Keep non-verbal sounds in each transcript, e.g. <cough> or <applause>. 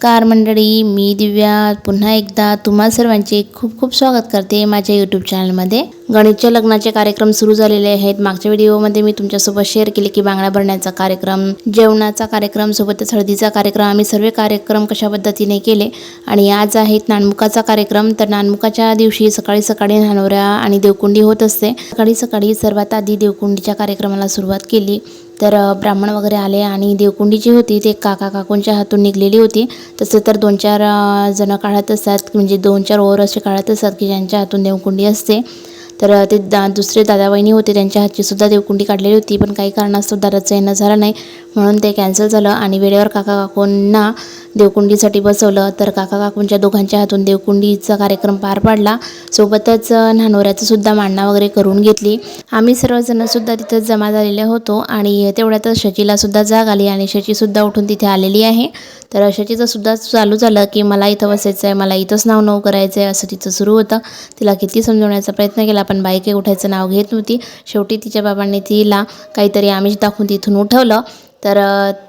नमस्कार मंडळी मी दिव्या. पुन्हा एकदा तुम्हा सर्वांचे खूप खूप स्वागत करते माझ्या यूट्यूब चॅनलमध्ये गणेशच्या लग्नाचे कार्यक्रम सुरू झालेले आहेत. मागच्या व्हिडिओमध्ये मी तुमच्यासोबत शेअर केले की बांगडा भरण्याचा कार्यक्रम जेवणाचा कार्यक्रम सोबतच हळदीचा कार्यक्रम. आम्ही सर्व कार्यक्रम कशा पद्धतीने केले आणि आज आहेत नानमुखाचा कार्यक्रम. तर नानमुखाच्या दिवशी सकाळी सकाळी नानवऱ्या आणि देवकुंडी होत असते. सकाळी सकाळी सर्वात आधी देवकुंडीच्या कार्यक्रमाला सुरुवात केली. तर ब्राह्मण वगैरे आले आणि देवकुंडी जी होती ते काका काकूंच्या हातून निघलेली होती. तसे तर दोन चार जणं काढत असतात. म्हणजे दोन चार ओवर असे काढत असतात की ज्यांच्या हातून देवकुंडी असते. तर ते दा दुसरे दादा वहिनी होते. त्यांच्या हातची सुद्धा देवकुंडी काढलेली होती. पण काही कारणास्तव दादाचं येणं झालं नाही. म्हणून ते कॅन्सल झालं आणि वेळेवर काका काकूंना देवकुंडीसाठी बसवलं. तर काका काकूंच्या दोघांच्या हातून देवकुंडीचा कार्यक्रम पार पाडला. सोबतच अ, सुद्धा मांडणा वगैरे करून घेतली. आम्ही सर्वजणसुद्धा तिथं जमा झालेले होतो आणि तेवढ्यातच शचीलासुद्धा जाग आली आणि शचीसुद्धा उठून तिथे आलेली आहे. तर शचीचं सुद्धा चालू झालं की मला इथं बसायचं आहे मला इथंच नाव नऊ करायचं आहे असं तिचं सुरू होतं. तिला किती समजवण्याचा प्रयत्न केला पण बाई काही उठायचं नाव घेत नव्हती. शेवटी तिच्या बाबांनी तिला काहीतरी आमिष दाखवून तिथून उठवलं. तर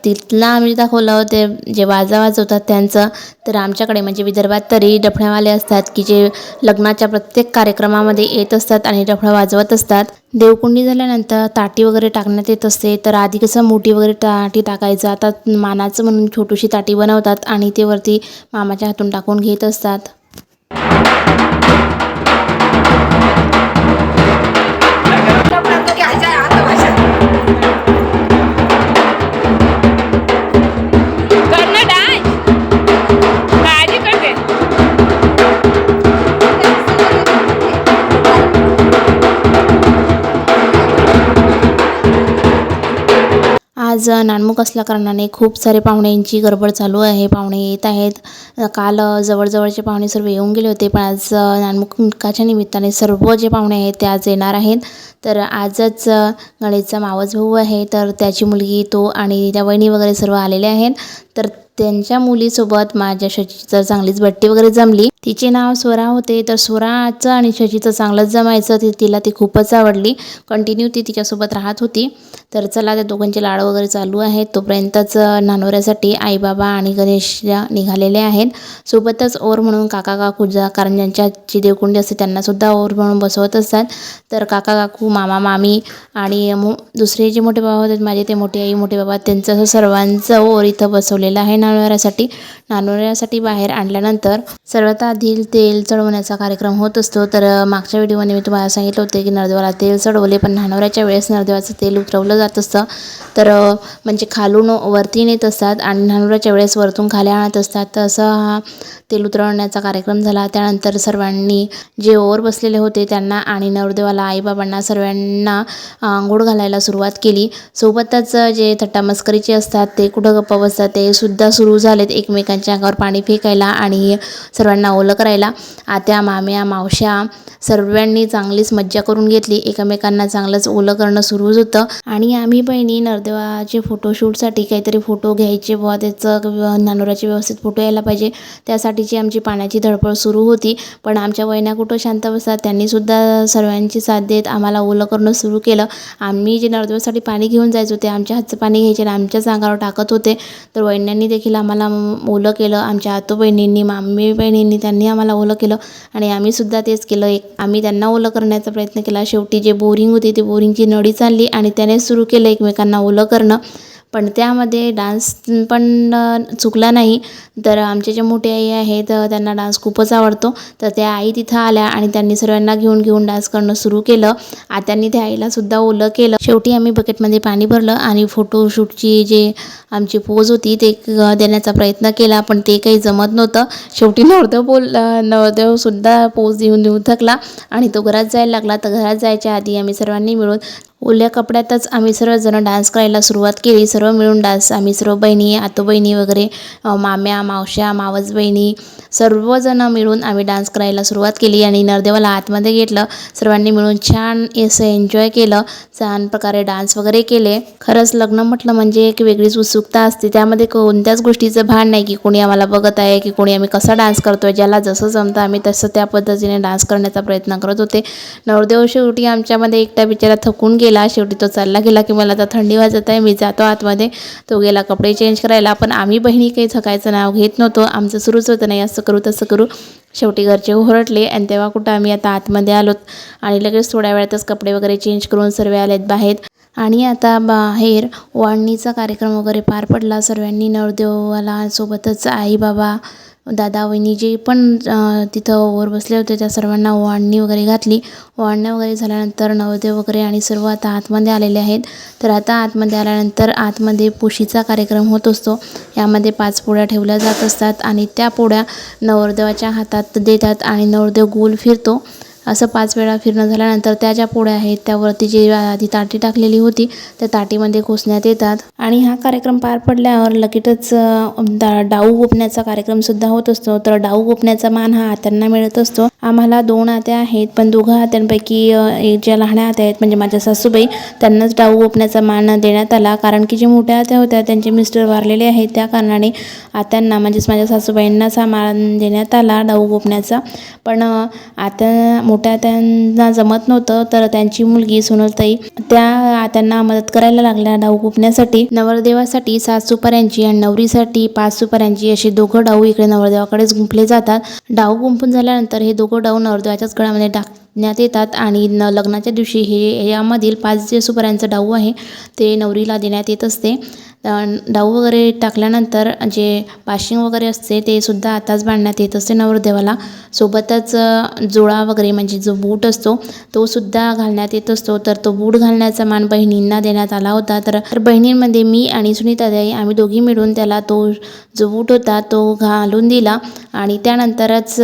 तिथला आम्ही दाखवलं ते जे वाजा वाजवतात त्यांचं तर आमच्याकडे म्हणजे विदर्भात तरी डफण्यावाले असतात की जे लग्नाच्या प्रत्येक कार्यक्रमामध्ये येत असतात आणि डफळं वाजवत असतात. देवकुंडी झाल्यानंतर ताटी वगैरे टाकण्यात येत असते तर आधी कसं मोठी वगैरे ताटी टाकायचं आता मानाचं म्हणून छोटीशी ताटी बनवतात आणि ते वरती मामाच्या हातून टाकून घेत असतात. आज नानमुख असल्या कारणाने खूप सारे पाहुण्यांची गडबड चालू आहे. पाहुणे येत आहेत. काल जवळजवळचे पाहुणे सर्व येऊन गेले होते. पण आज अ, नानमुखाच्या निमित्ताने सर्व जे पाहुणे आहेत ते आज येणार आहेत. तर आजच गणेशचा मावस भाऊ आहे. तर त्याची मुलगी तो आणि त्या वहिनी वगैरे सर्व आलेले आहेत. तर त्यांच्या मुलीसोबत माझ्या शचीचं चांगलीच बट्टी वगैरे जमली. तिचे नाव स्वरा होते. तर स्वराचं आणि शचीचं चांगलंच जमायचं. ती तिला ती खूपच आवडली. कंटिन्यू ती तिच्यासोबत राहत होती. तर चला त्या दोघांचे लाड वगैरे चालू आहेत. तोपर्यंतच नानवऱ्यासाठी नानोऱ्यासाठी आईबाबा आणि गणेश निघालेले आहेत. सोबतच ओर म्हणून काका काकू जा कारण ज्यांच्या देवकुंडी असते त्यांनासुद्धा ओर म्हणून बसवत असतात. तर काका काकू मामा मामी आणि मो दुसरे जे मोठे बाबा होते माझे ते मोठे आई मोठे बाबा त्यांचं सर्वांचं ओर इथं बसवलेलं आहे ना. नानोऱ्यासाठी नानोऱ्यासाठी बाहेर आणल्यानंतर सर्वात आधी तेल चढवण्याचा कार्यक्रम होत असतो. तर मागच्या व्हिडिओमध्ये मी तुम्हाला सांगितलं होतं की नरदेवाला तेल चढवले पण नानोऱ्याच्या वेळेस नरदेवाचं तेल उतरवलं जात असतं. तर म्हणजे खालून वरती नेत असतात आणि नानोऱ्याच्या वेळेस वरतून खाली आणत असतात. तर असं हा तेल उतरवण्याचा कार्यक्रम झाला. त्यानंतर सर्वांनी जे ओवर बसलेले होते त्यांना आणि नवरदेवाला आईबाबांना सर्वांना आंघोळ घालायला सुरुवात केली. सोबतच जे थट्टामस्करीचे असतात ते कुठं गप्पा बसतात ते सुद्धा सुरू झालेत एकमेकांच्या अंगावर पाणी फेकायला आणि सर्वांना ओलं करायला. आत्या माम्या मावश्या सर्वांनी चांगलीच मज्जा करून घेतली. एकमेकांना चांगलंच ओलं करणं सुरूच होतं. आणि आम्ही बहिणी जे फोटोशूटसाठी काहीतरी फोटो घ्यायचे बुवा त्याचं नानोराचे व्यवस्थित फोटो यायला पाहिजे. त्यासाठीची आमची पाण्याची धडपड सुरू होती. पण आमच्या वहिन्या कुठं शांत बसतात त्यांनीसुद्धा सर्वांची साथ देत आम्हाला ओलं करणं सुरू केलं. आम्ही जे नरदेवासाठी पाणी घेऊन जायचो ते आमच्या हातचं पाणी घ्यायचे आणि आमच्याच अंगावर टाकत होते. तर वहिन्यांनी देखील आम्हाला ओलं केलं. आमच्या आतो बहिणींनी मामी बहिणींनी त्यांनी आम्हाला ओलं केलं. आणि आम्हीसुद्धा तेच केलं. एक आम्ही त्यांना ओलं करण्याचा प्रयत्न केला. शेवटी जे बोरिंग होती ती बोरिंगची नळी चालली आणि त्याने सुरू केलं एकमेकांना ओलं करणं. पण त्यामध्ये डान्स पण चुकला नाही. तर आमचे जे मोठे आई आहेत त्यांना डान्स खूपच आवडतो. तर त्या आई तिथं आल्या आणि त्यांनी सर्वांना घेऊन घेऊन डान्स करणं सुरू केलं. आत्यांनी त्या आईला सुद्धा ओलं केलं. शेवटी आम्ही बकेटमध्ये पाणी भरलं आणि फोटोशूटची जे आमची पोज होती ते देण्याचा प्रयत्न केला. पण ते काही जमत नव्हतं. शेवटी नवरदेव बोल नवरदेवसुद्धा पोज देऊन देऊन थकला आणि तो घरात जायला लागला. तर घरात जायच्या आधी आम्ही सर्वांनी मिळून ओल्या कपड्यातच आम्ही सर्वजण डान्स करायला सुरुवात केली. सर्व मिळून डान्स आम्ही सर्व बहिणी आतो बहिणी वगैरे माम्या मावश्या मावस बहिणी सर्वजण मिळून आम्ही डान्स करायला सुरुवात केली आणि नरदेवाला आतमध्ये घेतलं. सर्वांनी मिळून छान असं एन्जॉय केलं. छान प्रकारे डान्स वगैरे केले. खरंच लग्न म्हटलं म्हणजे एक वेगळीच उत्सुकता असते. त्यामध्ये कोणत्याच गोष्टीचं भान नाही की कोणी आम्हाला बघत आहे की कोणी आम्ही कसा डान्स करतो आहे ज्याला जसं जमतं आम्ही तसं त्या पद्धतीने डान्स करण्याचा प्रयत्न करत होते. नवरदेव शेवटी आमच्यामध्ये एकटा बिचारा थकून गेला. गेला शेवटी तो चालला गेला की मला आता थंडी वाजत आहे मी जातो आतमध्ये. तो गेला कपडे चेंज करायला. पण आम्ही बहिणी काही थकायचं नाव घेत नव्हतो. आमचं सुरूच होतं नाही असं करू तसं करू. शेवटी घरचे ओरडले आणि तेव्हा कुठं आम्ही आता आतमध्ये आलोत आणि लगेच थोड्या वेळातच कपडे वगैरे चेंज करून सर्व आलेत बाहेर. आणि आता बाहेर वाढणीचा कार्यक्रम वगैरे पार पडला. सर्वांनी नवरदेवाला सोबतच आई बाबा दादा वहिनी जे पण तिथं वर बसले होते त्या सर्वांना ओवाळणी वगैरे घातली. वाढण्या वगैरे झाल्यानंतर नवरदेव वगैरे आणि सर्व आता आतमध्ये आलेले आहेत. तर आता आतमध्ये आल्यानंतर आतमध्ये पुशीचा कार्यक्रम होत असतो. यामध्ये पाच पोळ्या ठेवल्या जात असतात आणि त्या पोळ्या नवरदेवाच्या हातात देतात आणि नवरदेव गोल फिरतो. असं पाच वेळा फिरणं झाल्यानंतर त्या ज्या पोळ्या आहेत त्यावरती जी आधी ताटी टाकलेली होती त्या ताटीमध्ये खोसण्यात येतात. आणि हा कार्यक्रम पार पडल्यावर लगेचच डा डाऊ गोपण्याचा कार्यक्रमसुद्धा होत असतो. तर डाऊ गोपण्याचा मान हा आत्यांना मिळत असतो. आम्हाला दोन आत्या आहेत पण दोघं आत्यांपैकी एक ज्या लहान आत्या आहेत म्हणजे माझ्या सासूबाई त्यांनाच डाऊ गोपण्याचा मान देण्यात आला. कारण की जे मोठ्या आत्या होत्या त्यांचे मिस्टर वारलेले आहेत. त्या कारणाने आत्यांना म्हणजेच माझ्या सासूबाईंनाच हा मान देण्यात आला डाऊ गोपण्याचा. पण आत्या आता मोठ्या त्यांना जमत नव्हतं. तर त्यांची मुलगी सोनलताई त्या त्यांना मदत करायला लागल्या. डाऊ गुपण्यासाठी नवरदेवासाठी सात सुपाऱ्यांची आणि नवरीसाठी पाच सुपाऱ्यांची असे दोघं डाऊ इकडे नवरदेवाकडेच गुंफले जातात. डाऊ गुंफून झाल्यानंतर हे दोघं डाऊ नवरदेवाच्याच गळ्यामध्ये टाकण्यात येतात आणि न लग्नाच्या दिवशी हे यामधील पाच जे सुपाऱ्यांचं डाऊ आहे ते नवरीला देण्यात येत असते. डाऊ वगैरे टाकल्यानंतर जे पाशिंग वगैरे असते ते सुद्धा आताच बांधण्यात येत असते नवरदेवाला. सोबतच जोळा वगैरे म्हणजे जो बूट असतो तो सुद्धा घालण्यात येत असतो. तर तो बूट घालण्याचा मान बहिणींना देण्यात आला होता. तर बहिणींमध्ये मी आणि सुनीताताई आम्ही दोघी मिळून त्याला तो जो बूट होता तो घालून दिला. आणि त्यानंतरच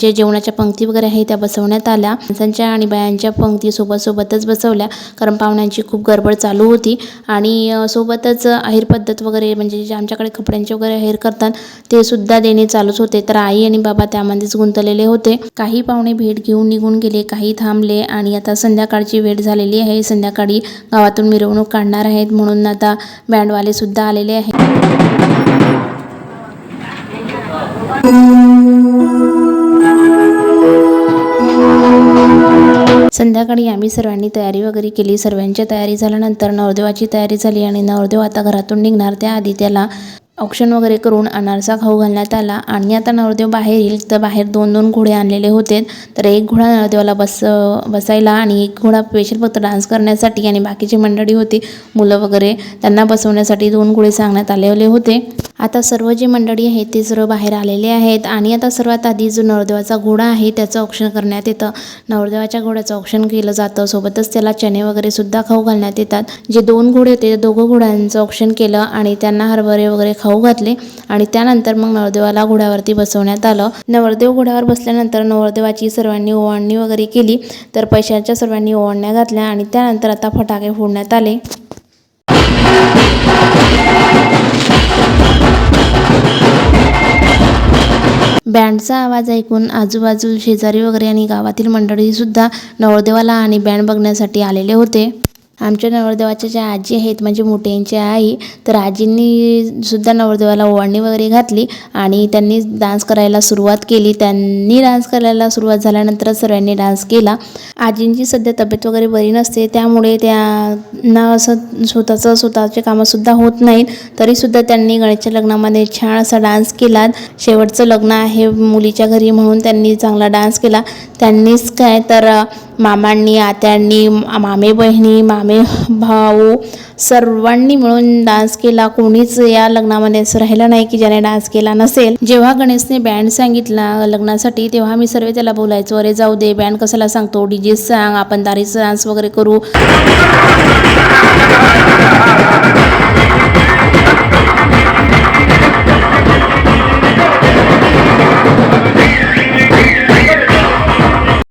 जे जेवणाच्या पंक्ती वगैरे आहे त्या बसवण्यात आल्या. माणसांच्या आणि बायांच्या पंक्ती सोबत सोबतच बसवल्या. कारण पाहुण्यांची खूप गडबड चालू होती. आणि सोबतच आहेर पद्धत वगैरे म्हणजे जे आमच्याकडे कपड्यांचे वगैरे आहेर करतात ते सुद्धा देणे चालूच होते. तर आई आणि बाबा त्यामध्येच गुंतलेले होते. काही पाहुणे भेट घेऊन निघून गेले काही थांबले आणि आता संध्याकाळची वेळ झालेली आहे. संध्याकाळी गावातून मिरवणूक काढणार आहेत म्हणून आता बँडवाले सुद्धा आलेले आहेत. संध्याकाळी आम्ही सर्वांनी तयारी वगैरे केली. सर्वांची तयारी झाल्यानंतर नवरदेवाची तयारी झाली आणि नवरदेव आता घरातून निघणार. त्याआधी त्याला औक्षण वगैरे करून अनारसा खाऊ घालण्यात आला. आणि आता नवरदेव बाहेर येईल. तर बाहेर दोन दोन घोडे आणलेले होते. तर एक घोडा नवरदेवाला बस बसायला आणि एक घोडा स्पेशल फक्त डान्स करण्यासाठी आणि बाकीची मंडळी होती मुलं वगैरे त्यांना बसवण्यासाठी दोन घोडे सांगण्यात आलेले होते. आता सर्व जी मंडळी आहेत ते सर्व बाहेर आलेले आहेत आणि आता सर्वात आधी जो नवरदेवाचा घोडा आहे त्याचं औक्षण करण्यात येतं. नवरदेवाच्या घोड्याचं औक्षण केलं जातं. सोबतच त्याला चणे वगैरे सुद्धा खाऊ घालण्यात येतात. जे दोन घोडे होते ते दोघं घोड्यांचं औक्षण केलं आणि त्यांना हरभरे वगैरे खाऊ घातले आणि त्यानंतर मग नवरदेवाला घोड्यावरती बसवण्यात आलं. नवरदेव घोड्यावर बसल्यानंतर नवरदेवाची सर्वांनी ओवाळणी वगैरे केली तर पैशांच्या सर्वांनी ओवाळण्या घातल्या आणि त्यानंतर आता फटाके फोडण्यात आले. बँडचा आवाज ऐकून आजूबाजू शेजारी वगैरे आणि गावातील मंडळीसुद्धा नवरदेवाला आणि बँड बघण्यासाठी आलेले होते. आमच्या नवरदेवाच्या ज्या आजी आहेत म्हणजे मोठ्यांची आई तर आजींनी सुद्धा नवरदेवाला ओवाळणी वगैरे घातली आणि त्यांनी डान्स करायला सुरुवात केली. त्यांनी डान्स करायला सुरुवात झाल्यानंतर सर्वांनी डान्स केला. आजींची सध्या तब्येत वगैरे बरी नसते त्यामुळे त्यांना असं स्वतःचं स्वतःचे कामंसुद्धा होत नाहीत. तरीसुद्धा त्यांनी गणेशच्या लग्नामध्ये छान असा डान्स केला. शेवटचं लग्न आहे मुलीच्या घरी म्हणून त्यांनी चांगला डान्स केला. त्यांनीच काय तर मामांनी आत्यांनी मामे बहिणी मामे भाऊ सर्वांनी मिळून डान्स केला. कोणीच या लग्नामध्ये असं राहिलं नाही की ज्याने डान्स केला नसेल. जेव्हा गणेशने बँड सांगितला लग्नासाठी तेव्हा आम्ही सर्व त्याला बोलायचो अरे जाऊ दे बँड कशाला सांगतो? डीजे सांग आपण दारीचं डान्स वगैरे करू.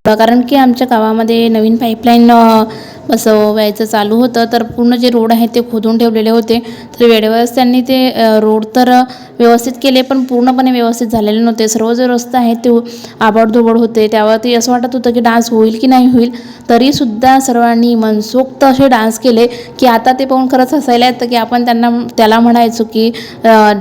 कारण की आमच्या गावामध्ये नवीन पाईपलाईन बसवायचं चालू होतं. तर पूर्ण जे रोड आहे ते खोदून ठेवलेले होते. तर वेळेवरच त्यांनी ते रोड तर व्यवस्थित केले पण पूर्णपणे व्यवस्थित झालेले नव्हते. सर्व जे रस्ते आहेत ते आबडधोबड होते. त्यावरती असं वाटत होतं की डान्स होईल की नाही होईल तरीसुद्धा सर्वांनी मनसोक्त असे डान्स केले की आता ते पाहून खरंच हसायला येतं की आपण त्यांना त्याला म्हणायचो की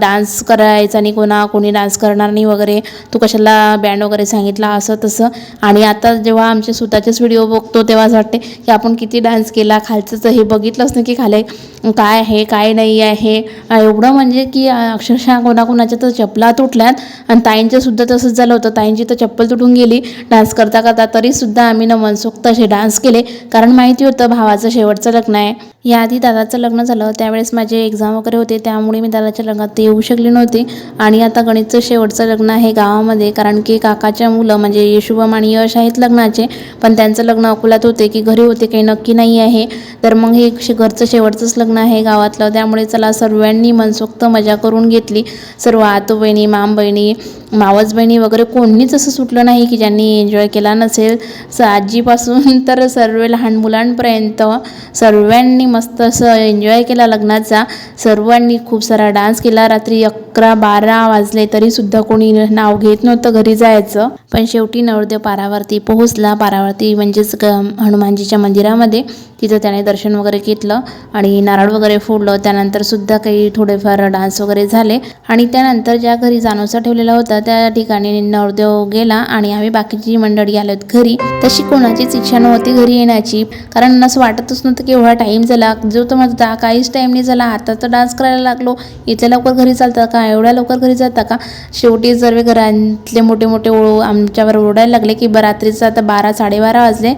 डान्स करायचा नाही कोणा कोणी डान्स करणार नाही वगैरे. तू कशाला बँड वगैरे सांगितला असं तसं. आणि आता जेव्हा आमचे स्वतःचेच व्हिडिओ बघतो तेव्हा असं वाटते की आपण किती किती डान्स केला खालचं तर हे बघितलंच नाही की खाली काय आहे काय नाही आहे. एवढं म्हणजे की अक्षरशः कोणाकोणाच्या तर चपला तुटल्यात. आणि ताईंचंसुद्धा तसंच झालं होतं. ताईंची तर चप्पल तुटून गेली. डान्स करता करता तरीसुद्धा आम्ही ना मनसोक्त असे डान्स केले. कारण माहिती होतं भावाचं शेवटचं लग्न आहे. याआधी दादाचं लग्न झालं. त्यावेळेस माझे एक्झाम वगैरे होते. त्यामुळे मी दादाच्या लग्नात येऊ शकले नव्हते. आणि आता गणितचं शेवटचं लग्न आहे गावामध्ये. कारण की काकाच्या मुलं म्हणजे शुभम आणि यश आहेत लग्नाचे. पण त्यांचं लग्न अकोल्यात होते की घरी होते काही नक्की नाही आहे. तर मग हे शे- घरचं शेवटचंच लग्न आहे गावातलं. त्यामुळे चला सर्वांनी मनसोक्त मजा करून घेतली. सर्व आतो बहिणी माम बहिणी मावस बहिणी वगैरे कोणीच असं सुटलं नाही की ज्यांनी एन्जॉय केला नसेल. स आजीपासून <laughs> तर सर्व लहान मुलांपर्यंत सर्वांनी मस्त असं एन्जॉय केला लग्नाचा. सर्वांनी खूप सारा डान्स केला. रात्री अकरा बारा वाजले तरीसुद्धा कोणी नाव घेत नव्हतं घरी जायचं. पण शेवटी नवरदेव पारावरती पोहोचला. पारावरती म्हणजेच ग हनुमानजीच्या मंदिरामध्ये तिथं त्याने दर्शन वगैरे घेतलं आणि नारळ वगैरे फोडलं. त्यानंतर सुद्धा काही थोडेफार डान्स वगैरे झाले. आणि त्यानंतर ज्या घरी जानोसा ठेवलेला होता त्या ठिकाणी नवरदेव गेला आणि आम्ही बाकीची मंडळी आलोत घरी तशी कोणाचीच इच्छा नव्हती घरी येण्याची. कारण असं वाटतच नव्हतं की एवढा टाईम झाला. जो तर म्हणता काहीच टाईम नाही झाला. आता तर डान्स करायला लागलो. इथल्या लवकर घरी चालतं का? एवढ्या लवकर घरी जाता का? शेवटी सर्व घरातले मोठे मोठे ओळ आमच्यावर ओरडायला लागले की रात्रीचं आता बारा साडेबारा वाजले.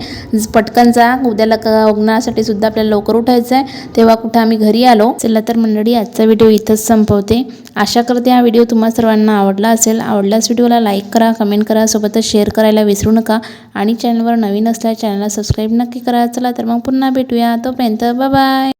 पटकन जा उद्याला क सुद्धा आपल्याला लवकर उठायचं आहे तेव्हा कुठं आम्ही घरी आलो चला तर मंडळी आजचा व्हिडिओ इथंच संपवते. आशा करते हा व्हिडिओ तुम्हा सर्वांना आवडला असेल. आवडल्यास व्हिडिओला लाईक करा कमेंट करा सोबतच शेअर करायला विसरू नका. आणि चॅनलवर नवीन असल्या चॅनलला सबस्क्राईब नक्की करा. चला तर मग पुन्हा भेटूया. तोपर्यंत बाय.